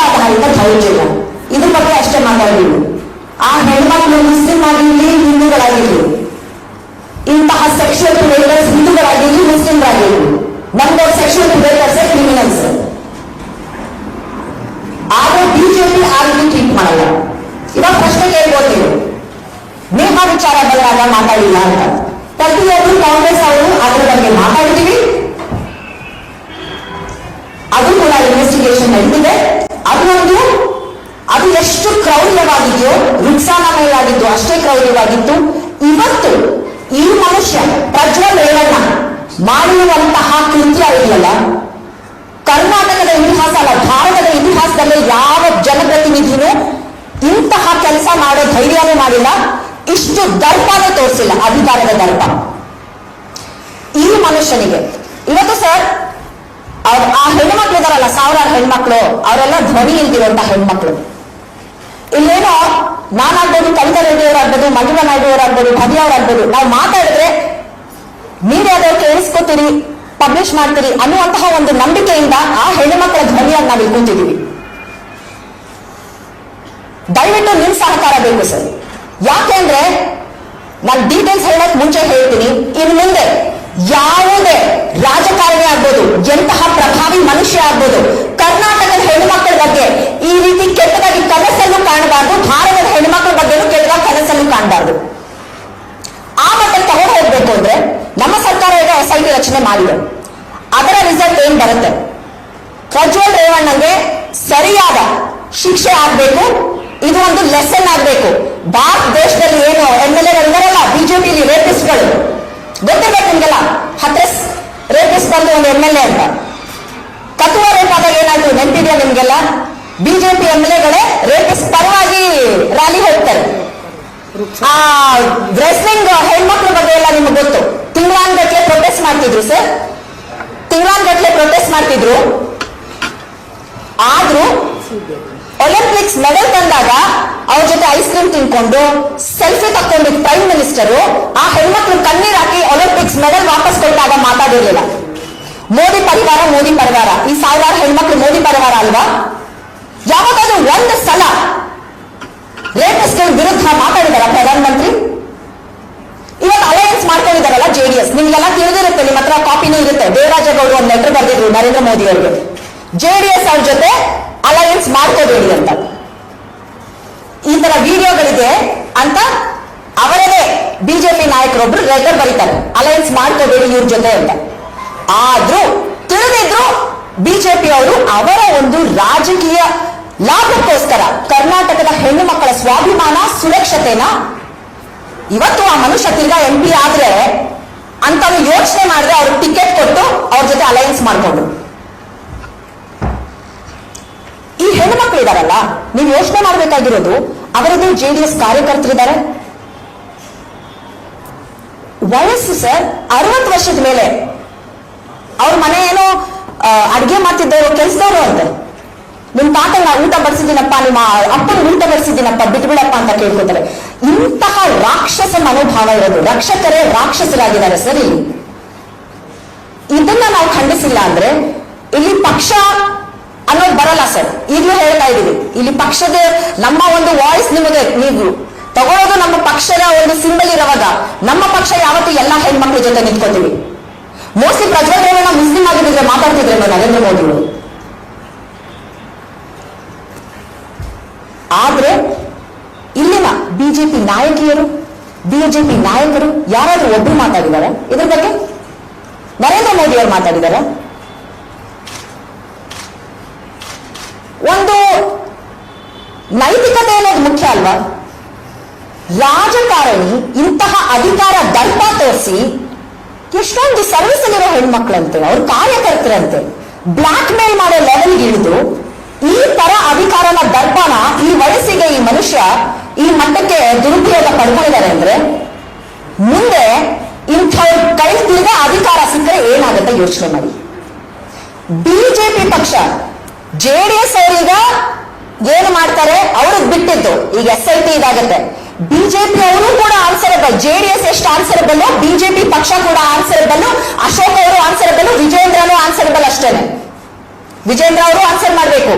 ಗರ್ಭಾಧಾರಿತ ದೌರ್ಜನ್ಯ ಇದ್ರ ಬಗ್ಗೆ ಅಷ್ಟೇ ಮಾತಾಡಿದ್ರು ಆ ಹೆಣ್ಮಕ್ಳು ಮುಸ್ಲಿಂ ಆಗಿರ್ಲಿ ಹಿಂದೂಗಳಾಗಿರ್ಲಿ, ಇಂತಹ ಸೆಕ್ಷನ್ ಪ್ರಿಡೇಟರ್ಸ್ ಹಿಂದೂಗಳಾಗಿರ್ಲಿ ಮುಸ್ಲಿಂಗಳಾಗಿರ್ಲಿ ನಮ್ದು ಸೆಕ್ಷನ್ ಪ್ರಿಡೇಟರ್ಸ್ ಕ್ರಿಮಿನಲ್ಸ್ ಆದ್ರೆ ಬಿಜೆಪಿ ಆ ರೀತಿ ಟ್ರೀಟ್ ಮಾಡಲ್ಲ. ಇವಾಗ ಪ್ರಶ್ನೆ ಕೇಳ್ಬೋದು ನಿಮ್ಮ ವಿಚಾರ ಬಂದಾಗ ಮಾತಾಡಿಲ್ಲ ಅಂತ. ಪ್ರತಿಯೊಬ್ಬರು ಕಾಂಗ್ರೆಸ್ ಅವರು ಅದ್ರ ಬಗ್ಗೆ ಮಾತಾಡ್ತೀವಿ. ಅದು ಕೂಡ ಇನ್ವೆಸ್ಟಿಗೇಷನ್ ನಡೆದಿದೆ ಅದು ಅದು ಎಷ್ಟು ಕ್ರೌರ್ಯವಾಗಿದೆಯೋ ಮೇಲಾಗಿದ್ದು ಅಷ್ಟೇ ಕ್ರೌರ್ಯವಾಗಿತ್ತು. ಇವತ್ತು ಈ ಮನುಷ್ಯ ಪ್ರಜ್ವಲ್ ರೇವಣ್ಣ ಮಾಡಿರುವಂತಹ ಕೃತ್ಯ ಇದೆಯಲ್ಲ? ಕರ್ನಾಟಕದ ಇತಿಹಾಸ ಅಲ್ಲ, ಭಾರತದ ಇತಿಹಾಸದಲ್ಲಿ ಯಾವ ಜನಪ್ರತಿನಿಧಿನೂ ಇಂತಹ ಕೆಲಸ ಮಾಡೋ ಧೈರ್ಯನೂ ಮಾಡಿಲ್ಲ. ಇಷ್ಟು ದರ್ಪನೂ ತೋರಿಸಿಲ್ಲ, ಅಧಿಕಾರದ ದರ್ಪ. ಈ ಮನುಷ್ಯನಿಗೆ. ಇವತ್ತು ಸರ್ ಆ ಹೆಣ್ಮಕ್ಳು ಇದಾರಲ್ಲ ಸಾವಿರಾರು ಹೆಣ್ಮಕ್ಳು. ಅವರೆಲ್ಲ ಧ್ವನಿ ಇಲ್ದಿರುವಂತ ಹೆಣ್ಮಕ್ಳು. ಇಲ್ಲೇನೋ ನಾನಾಗ್ಬೋದು, ಕವಿತಾ ರೆಡ್ಡಿ ಅವರಾಗ್ಬೋದು ಮಂಜುಳಾ ನಾಯ್ಡು ಅವರಾಗ್ಬೋದು. ಭವ್ಯ ಅವರಾಗ್ಬೋದು ನಾವು ಮಾತಾಡಿದ್ರೆ ಮೀಡಿಯಾದವ್ರು ಕೇಳಿಸ್ಕೋತೀರಿ ಪಬ್ಲಿಷ್ ಮಾಡ್ತೀರಿ ಅನ್ನುವಂತಹ ಒಂದು ನಂಬಿಕೆಯಿಂದ ಆ ಹೆಣ್ಣುಮಕ್ಕಳ ಧ್ವನಿಯಾಗಿ ನಾವು ಇಟ್ಕೊತಿದ್ದೀವಿ. ಕೂತಿದ್ದೀವಿ ದಯವಿಟ್ಟು ನಿಮ್ ಸಹಕಾರ ಬೇಕು ಸರ್. ಯಾಕೆಂದ್ರೆ ನಾನು ಡೀಟೇಲ್ಸ್ ಹೇಳಕ್ ಮುಂಚೆ ಹೇಳ್ತೀನಿ. ಇನ್ ಮುಂದೆ ಯಾವುದೇ ರಾಜಕಾರಣಿ ಆಗ್ಬೋದು ಎಂತಹ ಪ್ರಭಾವಿ ಮನುಷ್ಯ ಆಗ್ಬೋದು. ಕರ್ನಾಟಕದ ಹೆಣ್ಮಕ್ಳ ಬಗ್ಗೆ ಈ ರೀತಿ ಕೆಟ್ಟದಾಗಿ ಕನಸಲ್ಲೂ ಕಾಣಬಾರ್ದು. ಭಾರತದ ಹೆಣ್ಮಕ್ಳ ಬಗ್ಗೆನೂ ಕೆಟ್ಟದಾಗಿ ಕನಸಲ್ಲೂ ಕಾಣಬಾರ್ದು. ಆ ಮಟ್ಟ ತಗೊಂಡು ಹೋಗ್ಬೇಕು ಅಂದ್ರೆ ನಮ್ಮ ಸರ್ಕಾರ ಈಗ ಎಸ್ ಐ ಟಿ ರಚನೆ ಮಾಡಿದೆ. ಅದರ ರಿಸಲ್ಟ್ ಏನ್ ಬರುತ್ತೆ? ಪ್ರಜ್ವಲ್ ರೇವಣ್ಣಗೆ ಸರಿಯಾದ ಶಿಕ್ಷೆ ಆಗ್ಬೇಕು. ಇದು ಒಂದು ಲೆಸನ್ ಆಗ್ಬೇಕು. ಭಾರತ ದೇಶದಲ್ಲಿ ಏನು ಎಂ ಎಲ್ ಎಗಳಿದಾರಲ್ಲ ಬಿಜೆಪಿಲಿ ರೇಪಿಸ್ಟ್ಗಳು ಗೊತ್ತಿರ್ಬೇಕು ನಿಮ್ಗೆಲ್ಲ? ಹತ್ರೆಸ್? ರೇಪಿಸ್ಟ್ ಬಂದು ಒಂದು ಎಂ ಎಲ್ ಎ ಅಂತ. ಬಿಜೆಪಿ ಎಂ ಎಲ್ ಎಗಳೇ ರೇಪಿಸ್ ಪರವಾಗಿ ರ್ಯಾಲಿ ಹೋಗ್ತಾರೆ. ಆ ಡ್ರೆಸ್ಸಿಂಗ್ ಹೆಣ್ಮಕ್ಳ ಬಗ್ಗೆ ಎಲ್ಲ ನಿಮ್ಗೆ ಗೊತ್ತು. ತಿಂಗಳಾನ್ಗಟ್ಲೆ ಪ್ರೊಟೆಸ್ಟ್ ಮಾಡ್ತಿದ್ರು ಸರ್. ತಿಂಗಳಾನ್ಗಟ್ಲೆ ಪ್ರೊಟೆಸ್ಟ್ ಮಾಡ್ತಿದ್ರು. ಆದ್ರೂ ಒಲಿಂಪಿಕ್ಸ್ ಮೆಡಲ್ ತಂದಾಗ ಅವ್ರ ಜೊತೆ ಐಸ್ ಕ್ರೀಮ್ ತಿನ್ಕೊಂಡು ಸೆಲ್ಫಿ ತಕ್ಕೊಂಡಿದ್ ಪ್ರೈಮ್ ಮಿನಿಸ್ಟರ್ ಆ ಹೆಣ್ಮಕ್ಳು ಕಣ್ಣೀರ್ ಹಾಕಿ ಒಲಿಂಪಿಕ್ಸ್ ಮೆಡಲ್ ವಾಪಸ್ ಕೊಟ್ಟಾಗ ಮಾತಾಡಿರ್ಲಿಲ್ಲ. ಮೋದಿ ಪರಿವಾರ ಮೋದಿ ಪರಿವಾರ. ಈ ಸಾವಿರಾರು ಹೆಣ್ಮಕ್ಳು ಮೋದಿ ಪರಿವಾರ ಅಲ್ವಾ? ವಿರುದ್ಧ ಮಾತಾಡಿದಾರ ಪ್ರಧಾನಮಂತ್ರಿ. ಇವತ್ತು ಅಲಯನ್ಸ್ ಮಾಡ್ಕೊಂಡಿದಾರಲ್ಲ ಜೆಡಿಎಸ್ ನಿಮ್ಗೆಲ್ಲ ತಿಳಿದಿರುತ್ತೆ, ನಿಮ್ಮ ಹತ್ರ ಕಾಪಿನೂ ಇರುತ್ತೆ. ದೇವರಾಜೇಗೌಡರು ಒಂದು ಲೆಟರ್ ಬರೆದಿದ್ರು ನರೇಂದ್ರ ಮೋದಿ ಅವರಿಗೆ. ಜೆಡಿಎಸ್ ಅವ್ರ ಜೊತೆ ಅಲಯನ್ಸ್ ಮಾಡ್ಕೋಬೇಡಿ ಅಂತ. ಈ ತರ ವಿಡಿಯೋಗಳಿದೆ ಅಂತ ಅವರೇ ಬಿಜೆಪಿ ನಾಯಕರೊಬ್ರು ಲೆಟರ್ ಬರೀತಾರೆ. ಅಲಯನ್ಸ್ ಮಾಡ್ಕೋಬೇಡಿ ಇವ್ರ ಜೊತೆ ಅಂತ. ಆದ್ರೂ, ತಿಳಿದಿದ್ರು ಬಿಜೆಪಿ ಅವರು ಅವರ ಒಂದು ರಾಜಕೀಯ ಲಾಭಕ್ಕೋಸ್ಕರ ಕರ್ನಾಟಕದ ಹೆಣ್ಣು ಮಕ್ಕಳ ಸ್ವಾಭಿಮಾನ, ಸುರಕ್ಷತೆನ ಇವತ್ತು ಆ ಮನುಷ್ಯ ತಿರ್ಗಾ ಎಂ ಪಿ ಆದ್ರೆ ಅಂತ ಯೋಚನೆ ಮಾಡಿದ್ರೆ ಅವ್ರಿಗೆ ಟಿಕೆಟ್ ಕೊಟ್ಟು ಅವ್ರ ಜೊತೆ ಅಲಯನ್ಸ್ ಮಾಡಿಕೊಂಡು. ಈ ಹೆಣ್ಣು ಮಕ್ಕಳು ಇದಾರಲ್ಲ, ನೀವು ಯೋಚನೆ ಮಾಡಬೇಕಾಗಿರೋದು ಅವರದ್ದು ಎಸ್ ಕಾರ್ಯಕರ್ತರಿದ್ದಾರೆ ವಯಸ್ಸು ಸರ್ ಅರವತ್ತು ವರ್ಷದ ಮೇಲೆ ಅವ್ರ ಮನೆ ಏನೋ ಅಡ್ಗೆ ಮಾಡ್ತಿದ್ದವರು, ಕೆಲಸದವರು ಅಂತೆ. ನಿಮ್ ತಾತನ ಊಟ ಬಡಿಸಿದ್ದೀನಪ್ಪ, ನಿಮ್ಮ ಅಪ್ಪನ ಊಟ ಬಡಿಸಿದ್ದೀನಪ್ಪ, ಬಿಟ್ಬಿಡಪ್ಪ ಅಂತ ಕೇಳ್ಕೊತಾರೆ. ಇಂತಹ ರಾಕ್ಷಸ ಮನೋಭಾವ ಇರೋದು. ರಕ್ಷಕರೇ ರಾಕ್ಷಸರಾಗಿದ್ದಾರೆ. ಸರಿ. ಇದನ್ನ ನಾವು ಖಂಡಿಸಿಲ್ಲ ಅಂದ್ರೆ ಇಲ್ಲಿ ಪಕ್ಷ ಅನ್ನೋದು ಬರಲ್ಲ ಸರ್. ಈಗಲೂ ಹೇಳ್ತಾ ಇದ್ದೀವಿ. ಇಲ್ಲಿ ಪಕ್ಷದ ನಮ್ಮ ಒಂದು ವಾಯ್ಸ್ ನಿಮಗೆ ನೀವು ತಗೊಳ್ಳೋದು ನಮ್ಮ ಪಕ್ಷದ ಒಂದು ಸಿಂಬಲ್ ಇರುವಾಗ ನಮ್ಮ ಪಕ್ಷ ಯಾವತ್ತೂ ಎಲ್ಲಾ ಹೆಣ್ಮಕ್ಳ ಜೊತೆ ನಿಂತ್ಕೋತೀವಿ. ಮೋಸ್ಟ್ಲಿ ಪ್ರಜ್ವಲ್ ರೇವಣ್ಣ ಮುಸ್ಲಿಂ ಆಗಿದ್ರೆ ಮಾತಾಡ್ತಿದ್ರೆ ನರೇಂದ್ರ ಮೋದಿ ಬಿಜೆಪಿ ನಾಯಕಿಯರು, ಬಿಜೆಪಿ ನಾಯಕರು ಯಾರಾದರೂ ಒಬ್ರು ಮಾತಾಡಿದ್ದಾರೆ ಇದ್ರ ಬಗ್ಗೆ ನರೇಂದ್ರ ಮೋದಿ ಅವರು ಮಾತಾಡಿದ್ದಾರೆ ಒಂದು ನೈತಿಕತೆ ಅನ್ನೋದು ಮುಖ್ಯ ಅಲ್ವಾ? ರಾಜಕಾರಣಿ ಇಂತಹ ಅಧಿಕಾರ ದರ್ಪ ತೋರಿಸಿ ಎಷ್ಟೊಂದು ಸರ್ವಿಸ್ ಅಲ್ಲಿರೋ ಹೆಣ್ಮಕ್ಳಂತೆ, ಅವ್ರ ಕಾರ್ಯಕರ್ತರಂತೆ ಬ್ಲಾಕ್ ಮೇಲ್ ಮಾಡೋ ಲೆವೆಲ್ಗೆ ಇಳಿದು ಈ ತರ ಅಧಿಕಾರನ ದರ್ಪಣ ಈ ವಯಸ್ಸಿಗೆ ಈ ಮನುಷ್ಯ ಈ ಮಟ್ಟಕ್ಕೆ ದುರುಪಯೋಗ ಪಡ್ಕೊಂಡಿದ್ದಾರೆ ಅಂದ್ರೆ ಮುಂದೆ ಇಂಥವ್ರ ಕೈ ಅಧಿಕಾರ ಸಿಕ್ಕರೆ ಏನಾಗುತ್ತೆ ಯೋಚನೆ ಮಾಡಿ. ಬಿಜೆಪಿ ಪಕ್ಷ ಜೆಡಿಎಸ್ ಅವರೀಗ ಏನು ಮಾಡ್ತಾರೆ? ಅವ್ರಿಗೆ ಬಿಟ್ಟಿದ್ದು. ಈಗ ಎಸ್ ಐ ಟಿ ಇದಾಗುತ್ತೆ. ಬಿಜೆಪಿ ಅವರು ಕೂಡ ಆನ್ಸರಬಲ್ ಎಸ್ ಎಷ್ಟು ಆನ್ಸರಬಲ್ ಬಿಜೆಪಿ ಪಕ್ಷ ಕೂಡ ಆನ್ಸರಬಲ್ ಅಶೋಕ್ ಅವರು ಆನ್ಸರಬಲ್ ವಿಜೇಂದ್ರನು ಆನ್ಸರಬಲ್ ಅಷ್ಟೇನೆ. ವಿಜೇಂದ್ರ ಅವರು ಆನ್ಸರ್ ಮಾಡಬೇಕು